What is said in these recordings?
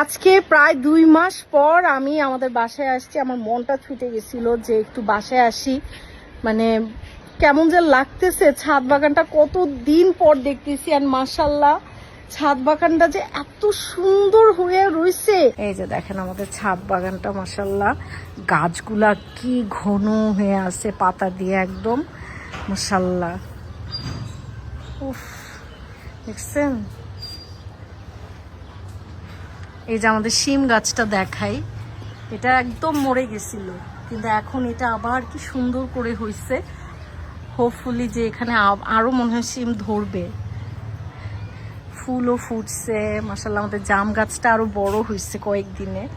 আজকে প্রায় দুই মাস পর আমি আমাদের বাসায় আসছি। আমার মনটা ছুটে গেছিল যে একটু বাসায় আসি। মানে কেমন যে লাগতেছে, ছাদ বাগানটা কত দিন পর দেখতেছি। আর মাসাল্লাহ ছাদ বাগানটা যে এত সুন্দর হয়ে রয়েছে এই যে দেখেন আমাদের ছাদ বাগানটা মাসাল্লাহ গাছগুলা কি ঘন হয়ে আছে, পাতা দিয়ে একদম মাসাল্লাহ উফ, দেখছেন? এই যে আমাদের শিম গাছটা দেখাই, এটা একদম মরে গেছিল, কিন্তু এখন এটা আবার কি সুন্দর করে হয়েছে হোপফুলি যে এখানে আ- আরও মনে হয় শিম ধরবে। ফুলও ফুটছে মাসাল্লাহ আমাদের জাম গাছটা আরও বড় হয়েছে কয়েকদিনে।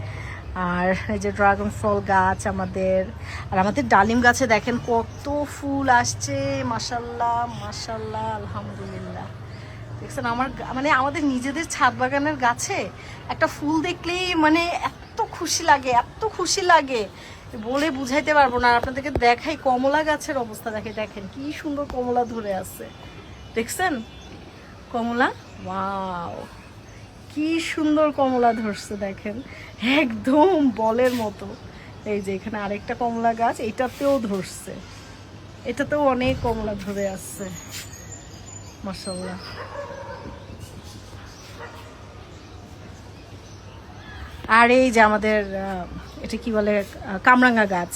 আর এই যে ড্রাগন ফল গাছ আমাদের, আর আমাদের ডালিম গাছে দেখেন কত ফুল আসছে মাসাল্লাহ মাসাল্লাহ আলহামদুলিল্লাহ। দেখছেন, আমার মানে আমাদের নিজেদের ছাদ বাগানের গাছে একটা ফুল দেখলেই মানে এত খুশি লাগে, এত খুশি লাগে। বলে বুঝাইতে পারব না। আপনাদেরকে দেখাই কমলা গাছের অবস্থা, দেখে দেখেন কি সুন্দর কমলা ধরে আছে। দেখছেন? কমলা? ওয়াও! কি সুন্দর কমলা ধরছে, দেখেন। একদম বলের মতো। এই যে এখানে আরেকটা কমলা গাছ, এটাতেও ধরছে। এটাতেও অনেক কমলা ধরে আছে। মাসাল্লাহ আর এই যে আমাদের এটা কি বলে কামরাঙ্গা গাছ।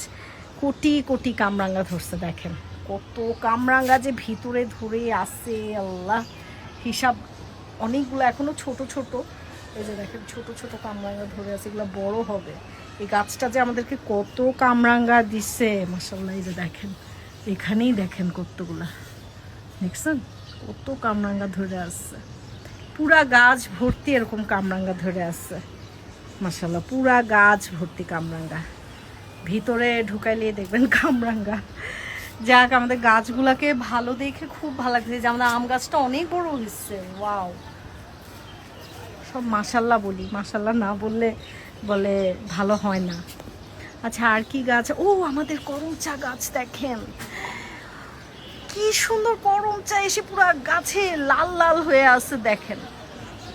কোটি কোটি কামরাঙ্গা ধরছে, দেখেন। কত কামরাঙ্গা যে ভিতরে ধরে আছে, আল্লাহ। হিসাব অনেকগুলো, এখনও ছোট ছোট। এই যে দেখেন, ছোট ছোট কামরাঙ্গা ধরে আছে, এগুলো বড় হবে। এই গাছটা যে আমাদেরকে কত কামরাঙ্গা দিছে মাসাল্লাহ এই যে দেখেন। এখানেই দেখেন কতগুলা। দেখছেন? কত কামরাঙ্গা ধরে আসছে পুরা গাছ ভর্তি এরকম কামরাঙ্গা ধরে আসছে মাসাল্লাহ পুরা গাছ ভর্তি কামরাঙ্গা। ভিতরে ঢুকাইলে দেখবেন কামরাঙ্গা। যাক, আমাদের গাছগুলাকে ভালো দেখে খুব ভালো লাগছে। যে আমাদের আম গাছটা অনেক বড় হচ্ছে ওয়াও। সব মাসাল্লাহ বলি। মাসাল্লাহ না বললে, বলে ভালো হয় না। আচ্ছা আর কি গাছ? ও, আমাদের করম চা গাছ দেখেন। কি সুন্দর করম চা এসে পুরো গাছে লাল লাল হয়ে আছে, দেখেন।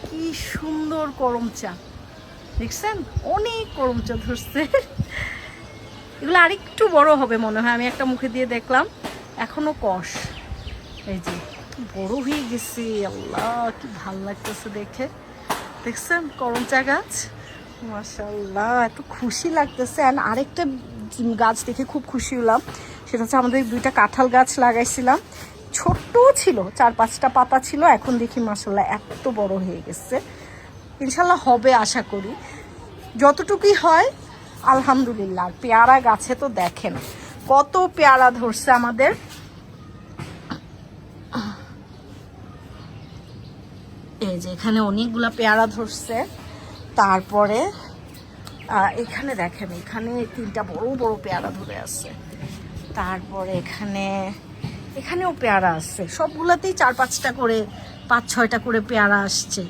কি সুন্দর করম চা। দেখছেন? অনেক করম চা ধরছে। এগুলো আরেকটু বড় হবে মনে হয়, আমি একটা মুখে দিয়ে দেখলাম। এখনও কষ। এই যে বড় হয়ে গেছে, আল্লাহ, কি ভালো লাগতেছে দেখে। দেখছেন করম চা গাছ? মাসাল্লাহ এত খুশি লাগতেছে। আর আরেকটা গাছ দেখে খুব খুশি হলাম। সেটা হচ্ছে আমাদের দুইটা কাঁঠাল গাছ লাগাইছিলাম। ছোট্ট ছিল, চার পাঁচটা পাতা ছিল, এখন দেখি মাসাল্লাহ এত বড় হয়ে গেছে। ইনশাল্লাহ হবে আশা করি। যতটুকুই হয়, আলহামদুলিল্লাহ, আর পেয়ারা গাছে তো দেখেন কত পেয়ারা ধরছে আমাদের। এই যে এখানে অনেকগুলা পেয়ারা ধরছে। তারপরে এখানে দেখেন, এখানে তিনটা বড় বড় পেয়ারা ধরে আছে। তারপরে এখানে, এখানেও পেয়ারা আছে। সবগুলাতেই চার পাঁচটা করে, পাঁচ ছয়টা করে পেয়ারা আসছে।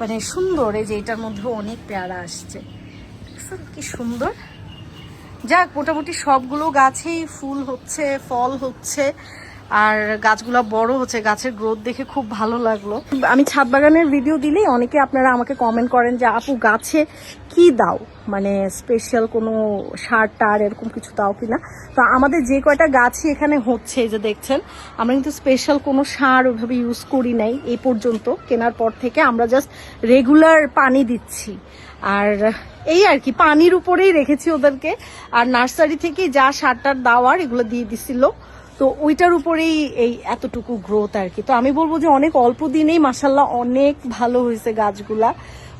মানে সুন্দর, এই যে এটার মধ্যে অনেক পেয়ারা আসছে। কি সুন্দর? যাক, মোটামুটি সবগুলো গাছেই ফুল হচ্ছে, ফল হচ্ছে। আর গাছগুলো বড় হচ্ছে, গাছের গ্রোথ দেখে খুব ভালো লাগল। আমি ছাদ বাগানের ভিডিও দিলেই অনেকে আপনারা আমাকে কমেন্ট করেন যে, আপু, গাছে কি দাও? মানে স্পেশাল কোনো সার টার এরকম কিছু দাও কিনা? তো আমাদের যে কয়টা গাছই এখানে হচ্ছে যে দেখছেন, আমরা কিন্তু স্পেশাল কোনো সার ওইভাবে ইউজ করি নাই এই পর্যন্ত। কেনার পর থেকে আমরা জাস্ট রেগুলার পানি দিচ্ছি। আর এই আর কি, পানির উপরেই রেখেছি ওদেরকে। আর নার্সারি থেকে যা সারটার দেওয়ার, এগুলো দিয়ে দিছিল। তো ওইটার উপরেই এই এতটুকু গ্রোথ আর কি। তো আমি বলব যে অনেক অল্প দিনেই মাসাল্লাহ অনেক ভালো হয়েছে গাছগুলা।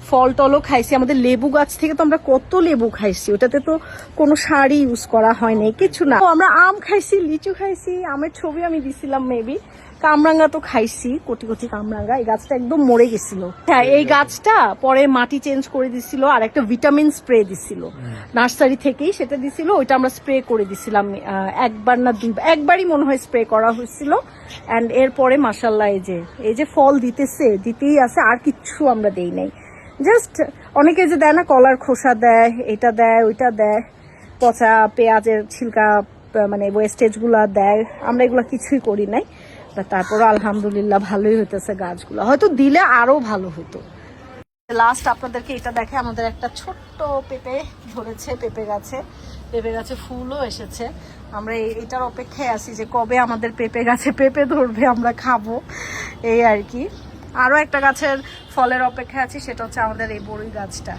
ফল টলও খাইছি। আমাদের লেবু গাছ থেকে তো আমরা কত লেবু খাইছি, ওটাতে তো কোনো সারই ইউজ করা হয়নি কিছু না। আমরা আম খাইছি, লিচু খাইছি, আমের ছবি আমি দিছিলাম মেবি কামরাঙ্গা তো খাইছি কোটি কোটি কামরাঙ্গা। এই গাছটা একদম মরে গেছিল। হ্যাঁ এই গাছটা পরে মাটি চেঞ্জ করে দিছিল আর একটা ভিটামিন স্প্রে দিছিল। নার্সারি থেকেই সেটা দিছিল ওইটা আমরা স্প্রে করে দিছিলাম একবার না দুইবার একবারই মনে হয় স্প্রে করা হয়েছিল। অ্যান্ড এরপরে মাসাল্লাহ এই যে এই যে ফল দিতেছে দিতেই আছে আর কিচ্ছু আমরা দেই নাই। জাস্ট অনেকে যে দেয় না কলার খোসা দেয় এটা দেয় ওইটা দেয় পচা পেঁয়াজের ছিলকা মানে ওয়েস্টেজগুলা দেয় আমরা এগুলো কিছুই করি নাই। তা তারপরে আলহামদুলিল্লাহ ভালোই হইতেছে গাছগুলো। হয়তো দিলে আরও ভালো হতো লাস্ট আপনাদেরকে এটা দেখে আমাদের একটা ছোট্ট পেঁপে ধরেছে, পেঁপে গাছে। পেঁপে গাছে ফুলও এসেছে। আমরা এটার অপেক্ষায় আছি যে কবে আমাদের পেঁপে গাছে পেঁপে ধরবে, আমরা খাব। এই আর কি। আরও একটা গাছের ফলের অপেক্ষায় আছি, সেটা হচ্ছে আমাদের এই বড়ই গাছটা।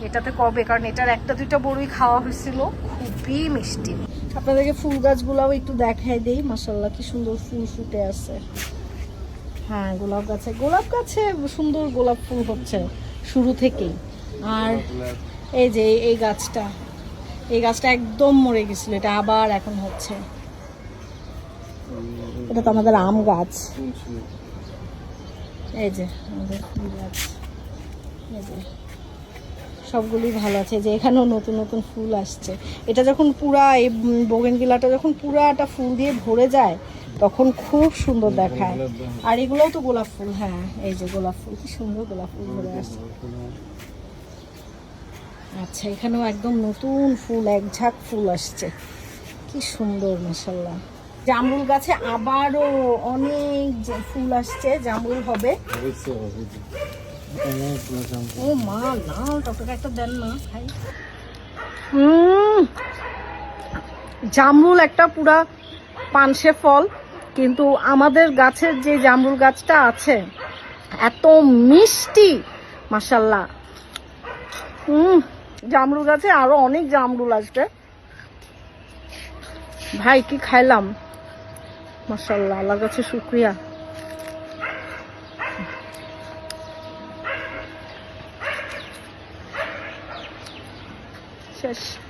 এটাতে কবে? কারণ এটার একটা দুইটা বড়ই খাওয়া হয়েছিল, খুবই মিষ্টি। আপনাদেরকে ফুল গাছগুলোও একটু দেখাই দেই। মাসাল্লাহ কি সুন্দর ফুল ফুটে আছে। হ্যাঁ গোলাপ গাছে। গোলাপ গাছে সুন্দর গোলাপ ফুল হচ্ছে শুরু থেকেই। আর এই যে এই- গাছটা, এই গাছটা একদম মরে গেছিল, এটা আবার এখন হচ্ছে। এটা তো আমাদের আম গাছ। এই যে আমাদের গাছ। এই যে। সবগুলোই ভালো আছে, যে এখানেও নতুন নতুন ফুল আসছে। এটা যখন পুরা এই বোগেন গিলাটা যখন পুরাটা ফুল দিয়ে ভরে যায়, তখন খুব সুন্দর দেখায়। আর এগুলোও তো গোলাপ ফুল হ্যাঁ এই যে গোলাপ ফুল, কি সুন্দর গোলাপ ফুল ভরে আসছে। আচ্ছা এখানেও একদম নতুন ফুল এক ঝাঁক ফুল আসছে। কি সুন্দর মাসাল্লাহ জামরুল গাছে আবারও অনেক ফুল আসছে, জামরুল হবে। ও মা একটা দেন না জামরুল একটা পুরা পানসে ফল, কিন্তু আমাদের গাছের যে জামরুল গাছটা আছে, এত মিষ্টি মাসাল্লাহ হুম, জামরুল গাছে আরও অনেক জামরুল আসবে। ভাই, কি খাইলাম? মাসাল্লাহ আল্লাহর কাছে শুক্রিয়া। Сейчас.